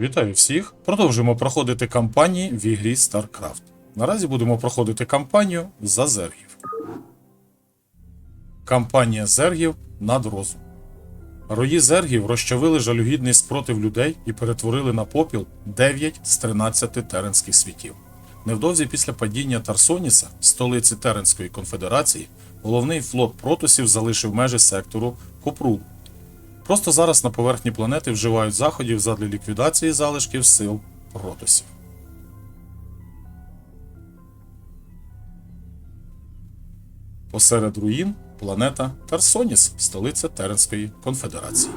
Вітаю всіх! Продовжуємо проходити кампанії в ігрі StarCraft. Наразі будемо проходити кампанію за зергів. Кампанія зергів над розум. Рої зергів розчавили жалюгідний спротив людей і перетворили на попіл 9 з 13 теренських світів. Невдовзі після падіння Тарсоніса, столиці Теренської конфедерації, головний флот протусів залишив межі сектору Копрул, Просто зараз на поверхні планети вживають заходів задля ліквідації залишків сил Протосів. Посеред руїн планета Тарсоніс, столиця Теренської конфедерації.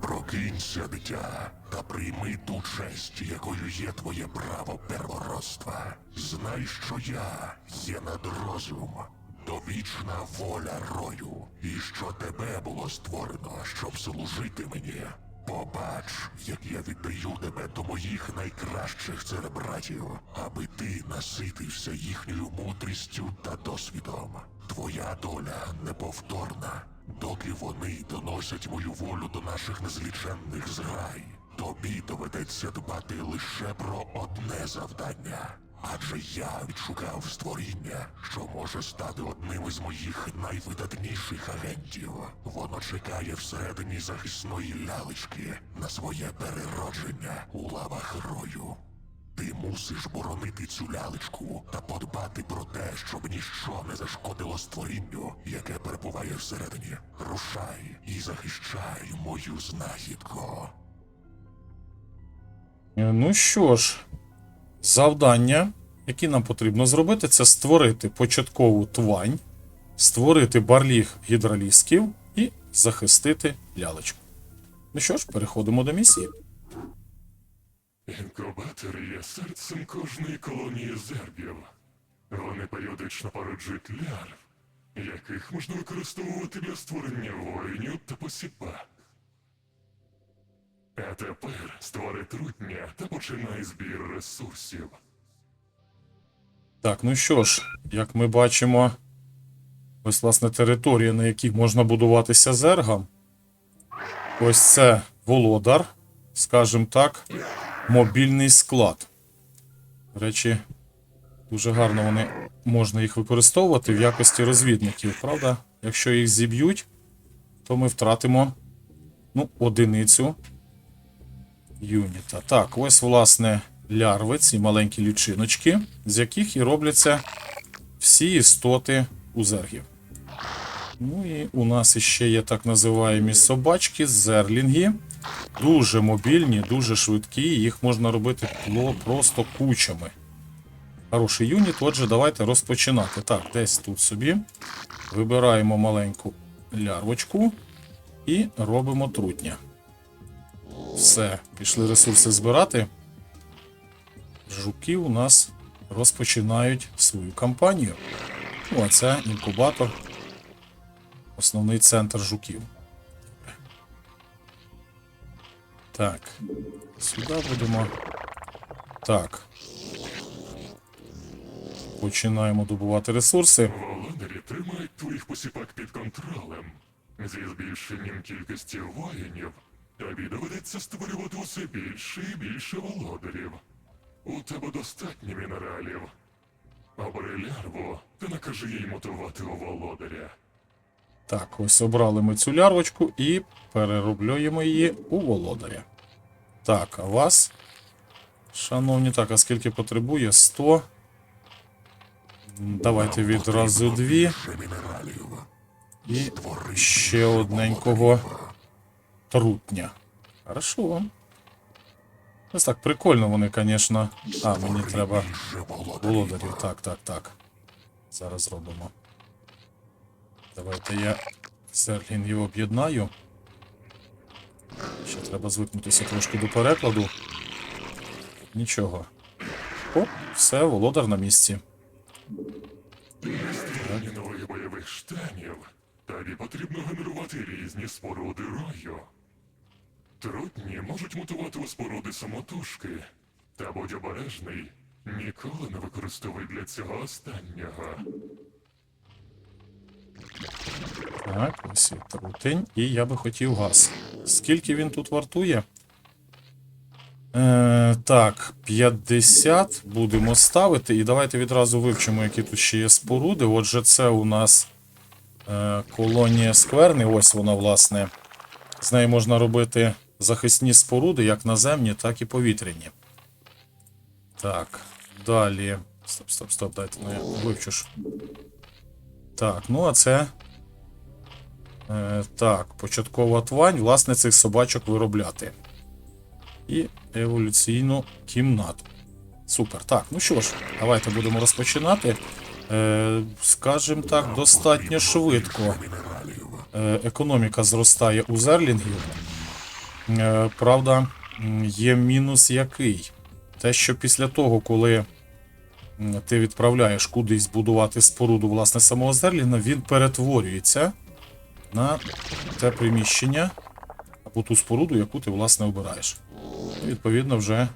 Прокинься, дитя, та прийми ту честь, якою є твоє право первородства. Знай, що я є надрозум, довічна воля рою, і що тебе було створено, щоб служити мені. Побач, як я віддаю тебе до моїх найкращих церебратів, аби ти наситився їхньою мудрістю та досвідом. Твоя доля неповторна, доки вони доносять мою волю до наших незліченних зграй. Тобі доведеться дбати лише про одне завдання. Адже я відшукав створіння, що може стати одним із моїх найвидатніших агентів. Воно чекає всередині захисної лялечки на своє переродження у лавах рою. Ти мусиш боронити цю лялечку та подбати про те, щоб ніщо не зашкодило створінню, яке перебуває всередині. Рушай і захищай мою знахідку. Ну що ж, завдання, які нам потрібно зробити, це створити початкову твань, створити барліг гідролісків і захистити лялечку. Ну що ж, переходимо до місії. Інкубатор є серцем кожної колонії зербів. Вони періодично породжують лярв, яких можна використовувати для створення воїнів та посіпак. А тепер створи трутня та починай збір ресурсів. Так, ну що ж, як ми бачимо, ось власне територія, на якій можна будуватися зергам. Ось це володар, скажімо так, мобільний склад. До речі, дуже гарно вони можна їх використовувати в якості розвідників, правда? Якщо їх зіб'ють, то ми втратимо ну, одиницю юніта. Так, ось, власне, лярви, ці маленькі лічиночки, з яких і робляться всі істоти у зергів. Ну і у нас іще є так називаємо собачки, зерлінги. Дуже мобільні, дуже швидкі, їх можна робити просто кучами. Хороший юніт, отже, давайте розпочинати. Так, десь тут собі. Вибираємо маленьку лярвочку і робимо трутня. Все, пішли ресурси збирати. Жуки у нас розпочинають свою кампанію. Ну, а це інкубатор. Основний центр жуків. Так. Сюди будемо. Так. Починаємо добувати ресурси. Володарі тримають твоїх посіпак під контролем. Зі збільшенням кількості воїнів тобі доведеться створювати усе більше і більше володарів. У тебе достатньо мінералів. Обери лярву та накажи їй мотивувати у володаря. Так, ось обрали ми цю лярвочку і перероблюємо її у володаря. Так, а вас, шановні, так, а скільки потребує? 100. Давайте відразу дві. І ще одненького трутня. Хорошо. Ось так, прикольно вони, звісно. А, мені треба володарів. Так, так, так. Зараз зробимо. Давайте я зерлінгів об'єднаю. Ще треба звикнутися трошки до перекладу. Нічого. Оп, все, володар на місці. Штанів тобі потрібно генерувати різні споруди рою. Трутні можуть мутувати у споруди самотужки. Та будь обережний, ніколи не використовуй для цього останнього. Так, ось і трутень. І я би хотів газ. Скільки він тут вартує? Е, так, 50 будемо ставити. І давайте відразу вивчимо, які тут ще є споруди. Отже, це у нас е, колонія скверни. Ось вона, власне. З неї можна робити захисні споруди, як наземні, так і повітряні. Так, далі. Стоп, стоп, стоп, дайте ну, я вивчу ж. Так, ну а це. Е, так, початкова твань, власне, цих собачок виробляти. І еволюційну кімнату. Супер. Так, ну що ж, давайте будемо розпочинати. Е, скажімо так, достатньо швидко. Е, економіка зростає у зерлінгів. Е, правда, є мінус який? Те, що після того, коли ти відправляєш кудись будувати споруду власне самого Зерліна, він перетворюється на те приміщення або ту споруду, яку ти власне обираєш. Відповідно, вже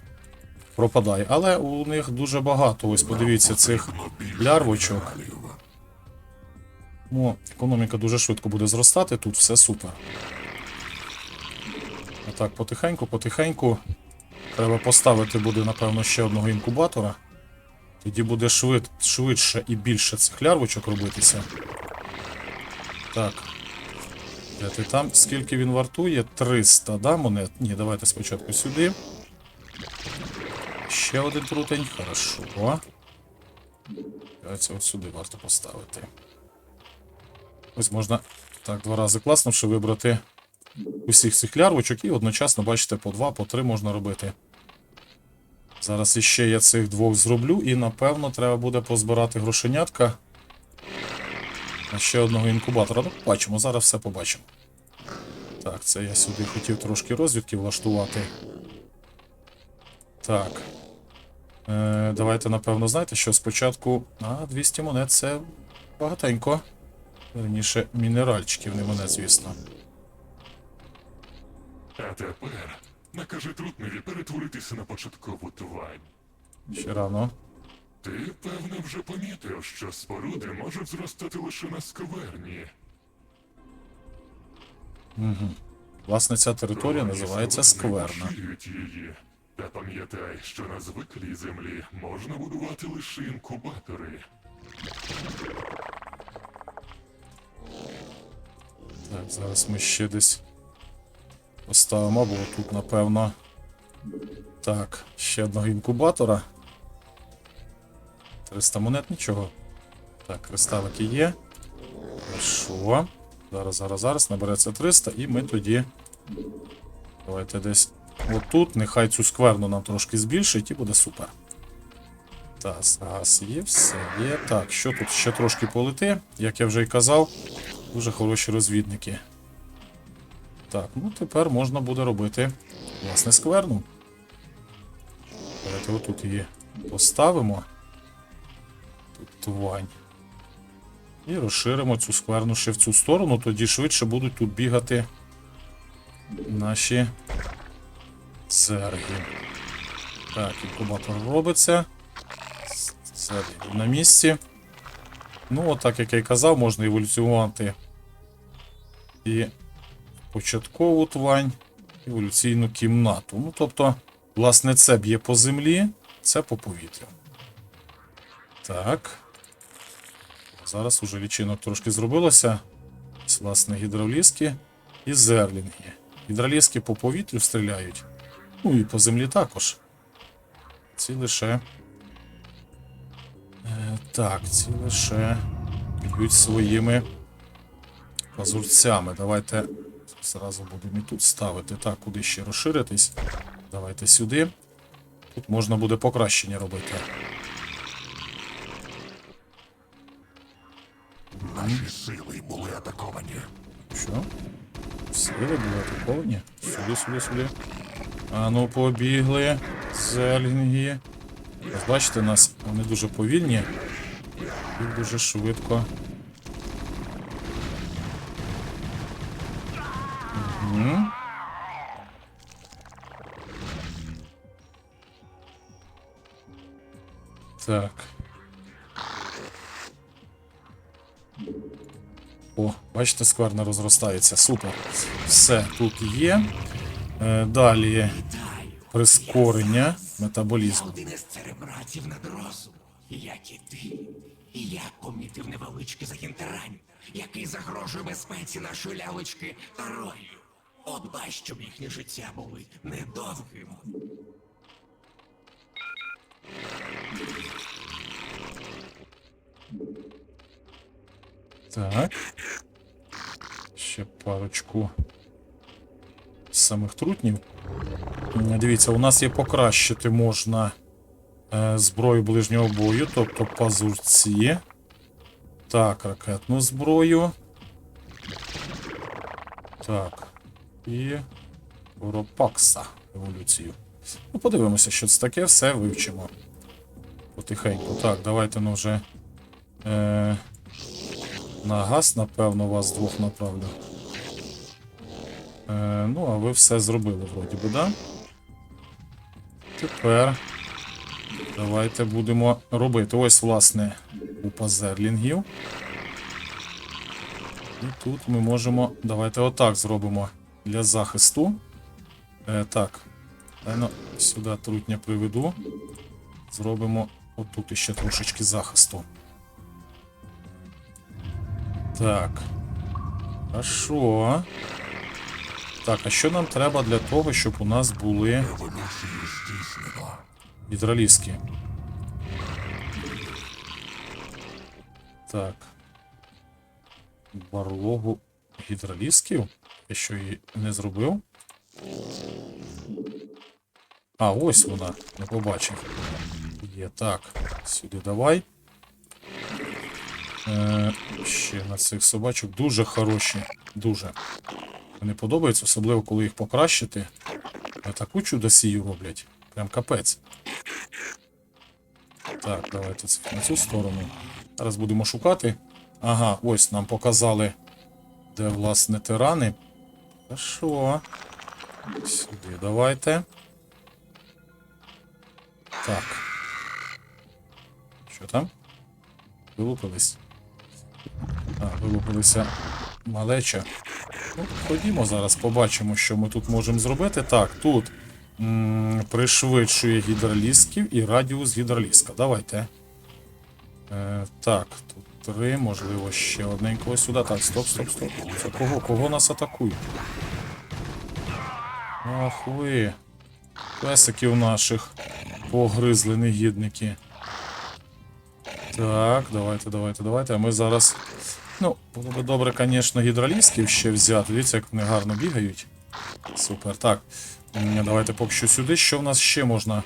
пропадає. Але у них дуже багато. Ось подивіться цих лярвочок. Ну, економіка дуже швидко буде зростати, тут все супер. Отак, потихеньку, потихеньку. Треба поставити буде, напевно, ще одного інкубатора. Тоді буде швид, швидше і більше цих лярвочок робитися. Так. Де ти там? Скільки він вартує? 300, да, монет? Ні, давайте спочатку сюди. Ще один трутень. Хорошо. Давайте от сюди варто поставити. Ось можна так два рази класнувши вибрати усіх цих лярвочок і одночасно, бачите, по два, по три можна робити. Зараз іще я цих двох зроблю, і напевно треба буде позбирати грошенятка. На ще одного інкубатора. Ну, побачимо, зараз все побачимо. Так, це я сюди хотів трошки розвідки влаштувати. Так. Е, давайте, напевно, знаєте, що спочатку. А, 200 монет це багатенько. Верніше, мінеральчиків, не монет, звісно. А тепер накажи трутневі перетворитися на початкову твань. Ще рано. Ти, певно, вже помітив, що споруди можуть зростати лише на скверні. Власне, ця територія Твані називається скверни Скверна. поширюють її. Та пам'ятай, що на звиклій землі можна будувати лише інкубатори. Так, зараз ми ще десь поставимо, або тут, напевно. Так, ще одного інкубатора. 300 монет, нічого. Так, кристалики є. Хорошо. Зараз, зараз, зараз набереться 300, і ми тоді. Давайте десь отут. Нехай цю скверну нам трошки збільшить і буде супер. Так, газ є, все є. Так, що тут ще трошки полети, як я вже й казав. Дуже хороші розвідники. Так, ну тепер можна буде робити власне скверну. Давайте отут її поставимо. Тут твань. І розширимо цю скверну ще в цю сторону, тоді швидше будуть тут бігати наші зерги. Так, інкубатор робиться. Зерги на місці. Ну, от так як я й казав, можна еволюціонувати і початкову твань, еволюційну кімнату. Ну, тобто, власне, це б'є по землі, це по повітрю. Так. Зараз уже лічинок трошки зробилося. Власне, гідравліски і зерлінги. Гідроліски по повітрю стріляють. Ну і по землі також. Ці лише. Е, так, ці лише б'ють своїми пазурцями. Давайте зразу будемо і тут ставити. Так, куди ще розширитись. Давайте сюди. Тут можна буде покращення робити. Наші сили були атаковані. Що? Сили були атаковані? Сюди, сюди, сюди. А ну побігли. Зелінги. Бачите, нас вони дуже повільні. Їх дуже швидко. Угу. Так. О, бачите, скверно розростається. Супер. Все, тут є. Е, далі. прискорення метаболізму. Один із церебратів надрозуму, як і ти. І я помітив невеличке загінтерань, який загрожує безпеці нашої лялечки Рою. От бач, щоб їхнє життя були недовгим. Так. Ще парочку самих трутнів. Дивіться, у нас є покращити можна е, зброю ближнього бою, тобто пазурці. Так, ракетну зброю. Так. І Воропакса еволюцію. Ну, подивимося, що це таке, все вивчимо. Потихеньку. Так, давайте ну вже. Е, на газ, напевно, вас двох направлю. Е, ну, а ви все зробили, вроді би, да? Тепер давайте будемо робити. Ось, власне, купа зерлінгів. І тут ми можемо. Давайте отак зробимо для захисту. Е, так. Дай ну, сюди трутня приведу. Зробимо отут іще трошечки захисту. Так. Хорошо. Так, а що нам треба для того, щоб у нас були гідроліски? Так. Барлогу гідролісків? Я що її не зробив? А, ось вона, не побачив. Є так. Сюди давай. Е, ще на цих собачок дуже хороші. Дуже. Мені подобається, особливо коли їх покращити. Е, Таку чудосію роблять. Прям капець. Так, давайте на цю сторону. Зараз будемо шукати. Ага, ось нам показали, де власне тирани. Хорошо. Сюди давайте. Так. Що там? Вилупились. А, вилупилися малеча. Ну, ходімо зараз, побачимо, що ми тут можемо зробити. Так, тут пришвидшує гідролісків і радіус гідроліска. Давайте. Е, так, тут три, можливо, ще одненького сюди. Так, стоп, стоп, стоп. Це кого? Кого нас атакують? Ах ви. Песиків наших погризли негідники. Так, давайте, давайте, давайте. А ми зараз. Ну, було би добре, звісно, гідролісків ще взяти. Дивіться, як вони гарно бігають. Супер. Так. Давайте поки що сюди. Що в нас ще можна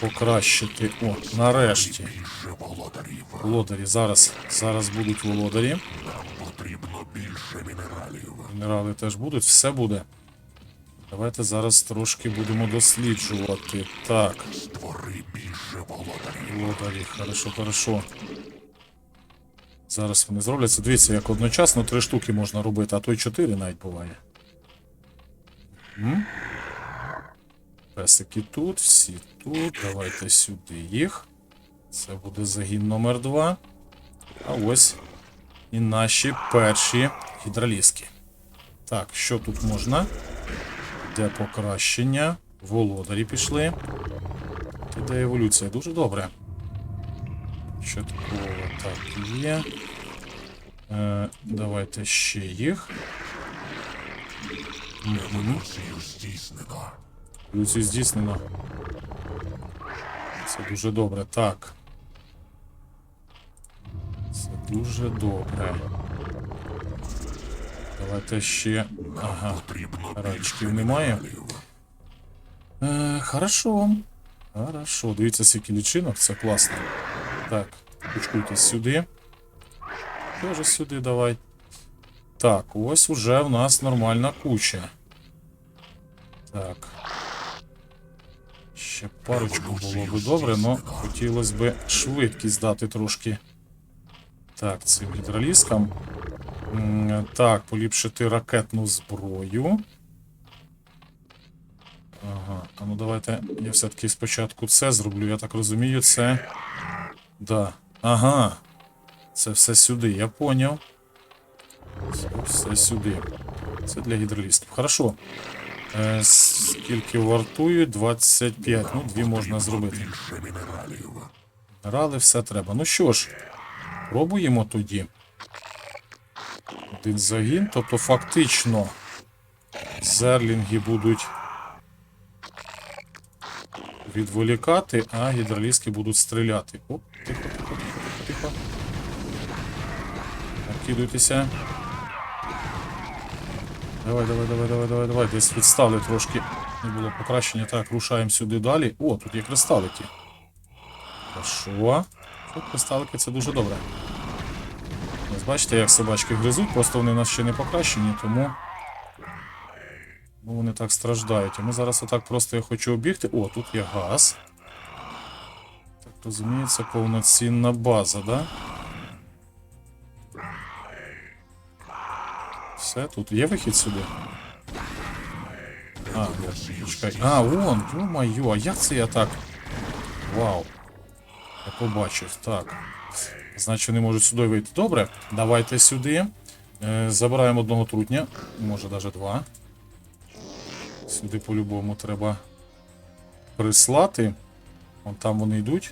покращити? О, нарешті. Володарі. Зараз, зараз будуть володарі. Нам Потрібно більше мінералів. Мінерали теж будуть, все буде. Давайте зараз трошки будемо досліджувати. Так. Створи більше володарів. Володарі, хорошо, хорошо. Зараз вони зробляться. Дивіться, як одночасно три штуки можна робити, а то й чотири навіть буває. М? Песики тут, всі тут. Давайте сюди їх. Це буде загін номер два. А ось і наші перші гідроліски. Так, що тут можна? Де покращення? Володарі пішли. Іде еволюція. Дуже добре. Чітково так є. Е, давайте ще їх. Еволюцію здійснено. Еволюцію здійснено. Це дуже добре. Так. Це дуже добре. Давайте ще. Ага. Потрібно Рачків немає. Е, хорошо. Хорошо. Дивіться, скільки лічинок, це класно. Так, кучкуйтесь сюди. Тоже сюди давай. Так, ось уже в нас нормальна куча. Так. Ще парочку було би добре, але хотілося б швидкість дати трошки. Так, цим гідроліскам. Так, поліпшити ракетну зброю. Ага, а ну давайте я все-таки спочатку це зроблю. Я так розумію, це. Да. Ага. Це все сюди, я поняв. Все сюди. Це для гідролістів. Хорошо. Е, скільки вартують? 25. Ну, дві можна зробити. Більше мінералів. Рали все треба. Ну що ж, пробуємо тоді. Один загін, тобто фактично зерлінги будуть відволікати, а гідроліски будуть стріляти. Оп, тихо, тихо, тихо, тихо. Накидуйтеся. Давай, давай, давай, давай, давай, давай. Десь відстали трошки. Не було покращення. Так, рушаємо сюди далі. О, тут є кристалики. Хорошо. Тут кристалики це дуже добре. Ось бачите, як собачки гризуть, просто вони в нас ще не покращені, тому. Ну, вони так страждають. А ми зараз отак просто я хочу обігти. О, тут є газ. Так розуміється, повноцінна база, да? Все, тут є вихід сюди. А, чекай. А, вон, ё-моё, а як це я так? Вау. Я побачив, так. Значить, вони можуть сюди вийти. Добре, давайте сюди. Е, забираємо одного трутня, може навіть два. Сюди по-любому треба прислати. Вон там вони йдуть.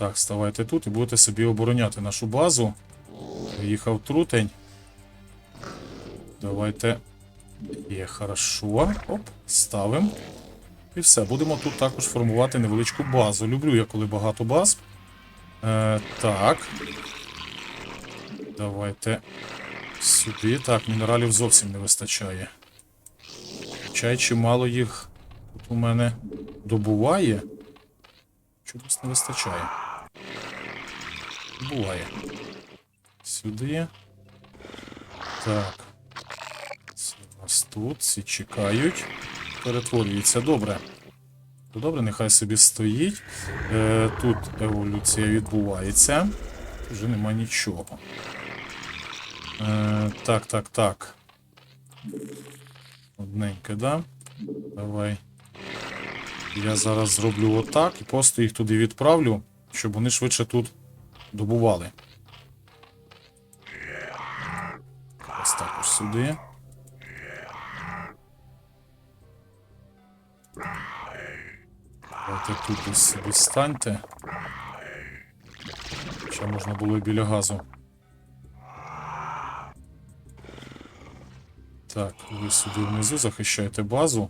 Так, ставайте тут і будете собі обороняти нашу базу. Приїхав трутень. Давайте. Є, хорошо. Оп, ставимо. І все, будемо тут також формувати невеличку базу. Люблю я, коли багато баз. Е, так. Давайте сюди. Так, мінералів зовсім не вистачає. Чай чимало їх тут у мене добуває. Чогось не вистачає. Буває. Сюди. Так. Це у нас тут. Всі чекають перетворюється. Добре. Добре, нехай собі стоїть. Е, тут еволюція відбувається. Вже нема нічого. Е, так, так, так. Одненьке, да? Давай. Я зараз зроблю отак і просто їх туди відправлю, щоб вони швидше тут добували. Ось також сюди. Давайте тут десь собі станьте. Ще можна було і біля газу. Так, ви сюди внизу захищаєте базу.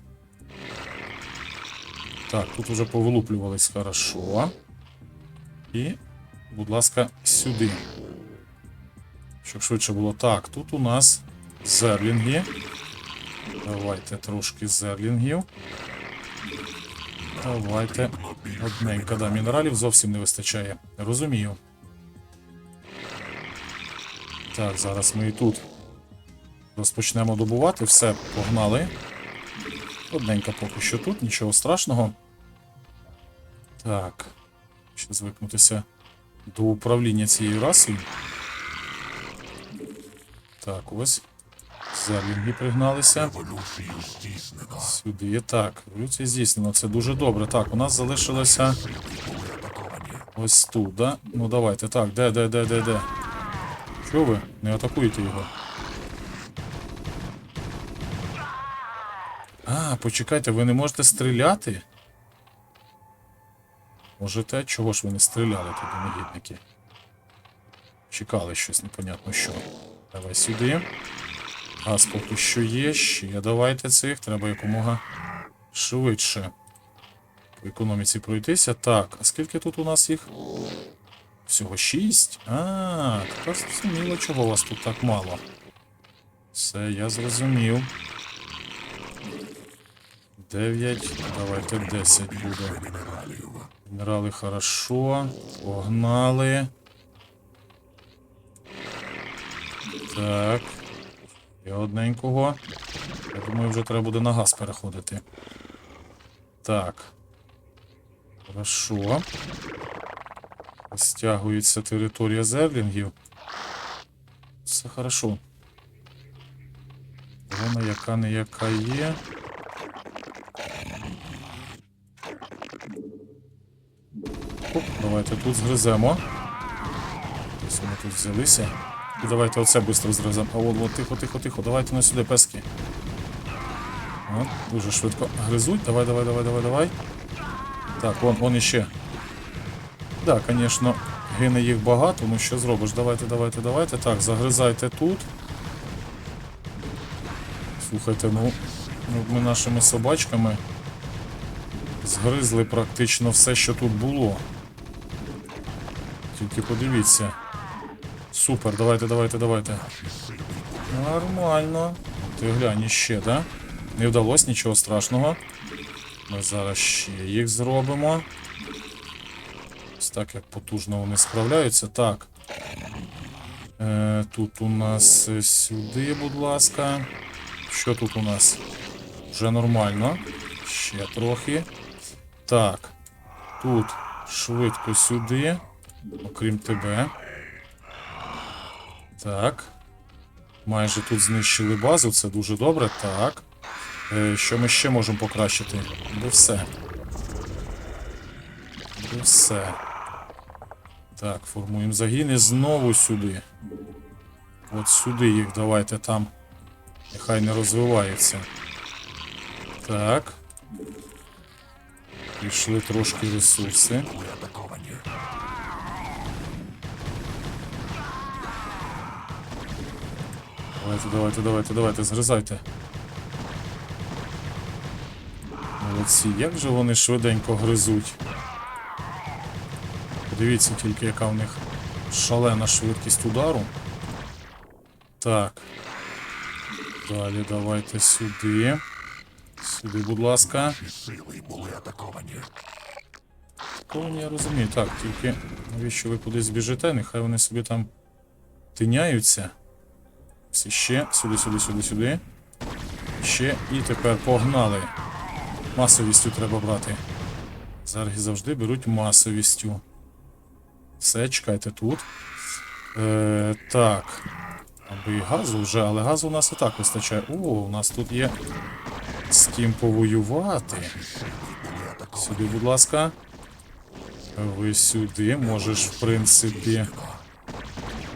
Так, тут вже повилуплювались хорошо. І, будь ласка, сюди. Щоб швидше було. Так, тут у нас зерлінги. Давайте трошки зерлінгів. Давайте. Одненько, да, мінералів зовсім не вистачає. Розумію. Так, зараз ми і тут розпочнемо добувати. Все, погнали. Одненько поки що тут, нічого страшного. Так. Ще звикнутися до управління цією расою. Так, ось. Зерлінги пригналися. Сюди. Так, еволюція здійснена. Це дуже добре. Так, у нас залишилося ось тут, да? Ну давайте. Так, де, де, де, де, де? Що ви? Не атакуєте його. А, почекайте, ви не можете стріляти? Можете? Чого ж ви не стріляли туди, негідники? Чекали щось непонятно що. Давай сюди. Газ поки що є. Ще давайте цих. Треба якомога швидше по економіці пройтися. Так, а скільки тут у нас їх? Всього шість? А, тепер зрозуміло, чого у вас тут так мало. Все, я зрозумів. Дев'ять. Давайте десять буде. Мінерали хорошо. Погнали. Так. І одненького. Я думаю, вже треба буде на газ переходити. Так. Хорошо. Стягується територія зерлінгів. Все хорошо. Вона яка не яка є. Оп, давайте тут згриземо. Ось вони тут взялися. І давайте оце швидко. А от, от, тихо, тихо, тихо. Давайте на сюди, пески. От, дуже швидко гризуть. Давай, давай, давай, давай, давай. Так, вон, вон іще. Так, да, звісно, гине їх багато, ну що зробиш? Давайте, давайте, давайте. Так, загризайте тут. Слухайте, ну, ну ми нашими собачками згризли практично все, що тут було. Тільки подивіться. Супер, давайте, давайте, давайте. Нормально. Ти глянь іще, да? Не вдалося нічого страшного. Ми зараз ще їх зробимо. Ось так як потужно вони справляються. Так. Е, тут у нас сюди, будь ласка. Що тут у нас? Вже нормально. Ще трохи. Так. Тут швидко сюди. Окрім тебе. Так. Майже тут знищили базу, це дуже добре. Так. Е, що ми ще можемо покращити? Де все. Де все. Так, формуємо загін і знову сюди. От сюди їх давайте там. Нехай не розвивається. Так. Пішли трошки ресурси. Давайте, давайте, давайте, давайте, згризайте. Молодці, як же вони швиденько гризуть. Подивіться тільки, яка в них шалена швидкість удару. Так. Далі давайте сюди. Сюди, будь ласка. Сили були атаковані. Я розумію. Так, тільки навіщо ви кудись біжите? Нехай вони собі там тиняються. Всі ще, сюди, сюди, сюди, сюди. Ще і тепер погнали. Масовістю треба брати. Зарги завжди беруть масовістю. Все, чекайте тут. Е, так. Аби газу вже, але газу у нас і так вистачає. О, у нас тут є з ким повоювати. Сюди, будь ласка. Ви сюди можеш, в принципі,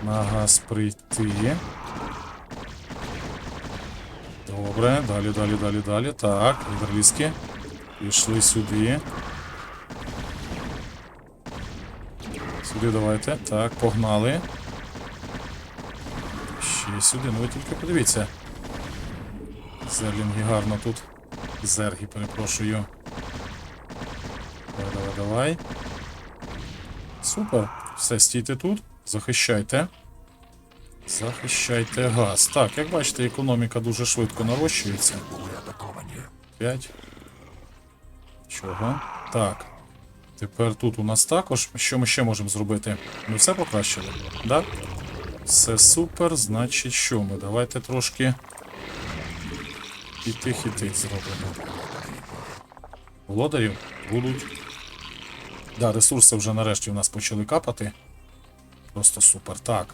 на газ прийти. Добре, далі, далі, далі, далі. Так, лідерліски. Пішли сюди. Сюди давайте. Так, погнали. Ще сюди. Ну ви тільки подивіться. Зерлінги гарно тут. Зерги, перепрошую. Давай, давай, давай. Супер. Все, стійте тут. Захищайте. Захищайте газ. Так, як бачите, економіка дуже швидко нарощується. 5. Чого? Так. Тепер тут у нас також. Що ми ще можемо зробити? Ми все покращили? Да? Все супер. Значить, що ми? Давайте трошки. І тих зробимо. Володарів будуть. Да, ресурси вже нарешті у нас почали капати. Просто супер. Так.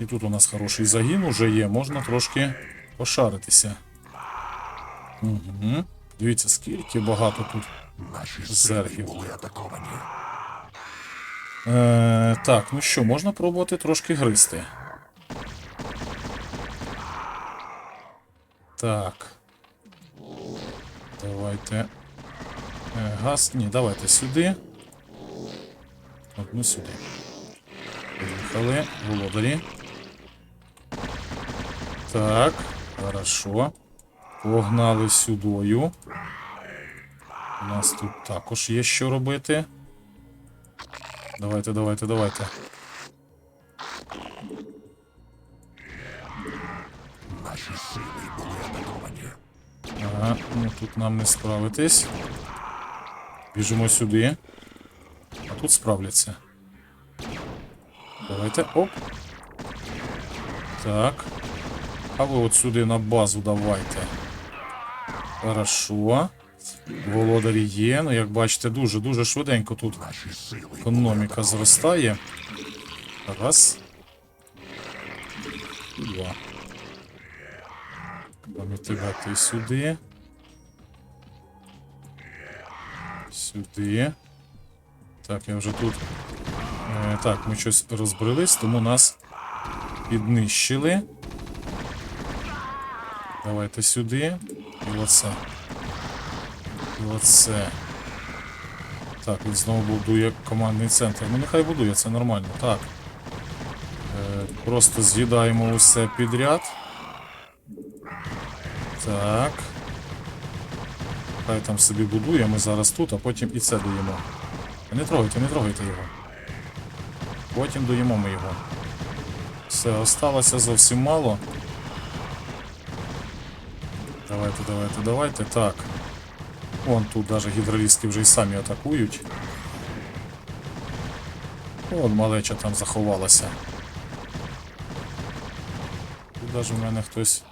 І тут у нас хороший загін уже є, можна трошки пошаритися. Угу. Дивіться, скільки багато тут атаковані. Е, так, ну що, можна пробувати трошки гризти. Так. Давайте. Е, газ. Ні, давайте сюди. Одну сюди. Поїхали. Володарі. Так, хорошо. Погнали сюдою. У нас тут також є що робити. Давайте, давайте, давайте. Наші сили були атаковані. Ага, ну тут нам не справитись. Біжимо сюди. А тут справляться. Давайте. Оп. Так. А ви от сюди на базу давайте. Хорошо. Володарі є. Ну, як бачите, дуже-дуже швиденько тут економіка зростає. Раз. І два. Пам'ятати сюди. Сюди. Так, я вже тут. Е, так, ми щось розбрелись, тому нас піднищили. Давайте сюди. І оце. І оце. Так, він знову будує командний центр. Ну нехай будує, це нормально. Так. Е, просто з'їдаємо усе підряд. Так. Хай там собі будує, ми зараз тут, а потім і це доїмо. Не трогайте, не трогайте його. Потім доїмо ми його. Все, осталося зовсім мало. Давайте, давайте, давайте. Так. Вон тут навіть гідролістки вже й самі атакують. Вон малеча там заховалася. Тут навіть в мене хтось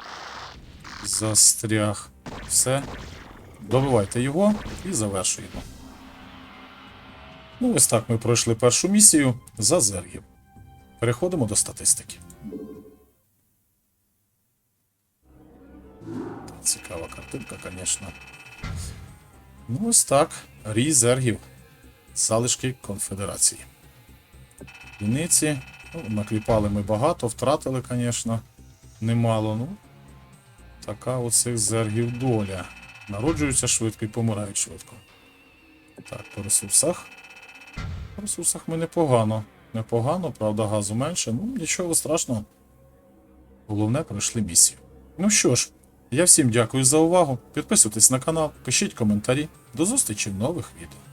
застряг. Все. Добивайте його і завершуємо. Ну, ось так ми пройшли першу місію за зергів. Переходимо до статистики. Цікава картинка, звісно. Ну, ось так. Рій зергів. Залишки конфедерації. Одиниці. Ну, накліпали ми багато, втратили, звісно, немало. Ну, така у цих зергів доля. Народжуються швидко і помирають швидко. Так, по ресурсах. По ресурсах ми непогано. Непогано, правда, газу менше. Ну, нічого страшного. Головне, пройшли місію. Ну що ж, я всім дякую за увагу. Підписуйтесь на канал, пишіть коментарі. До зустрічі в нових відео.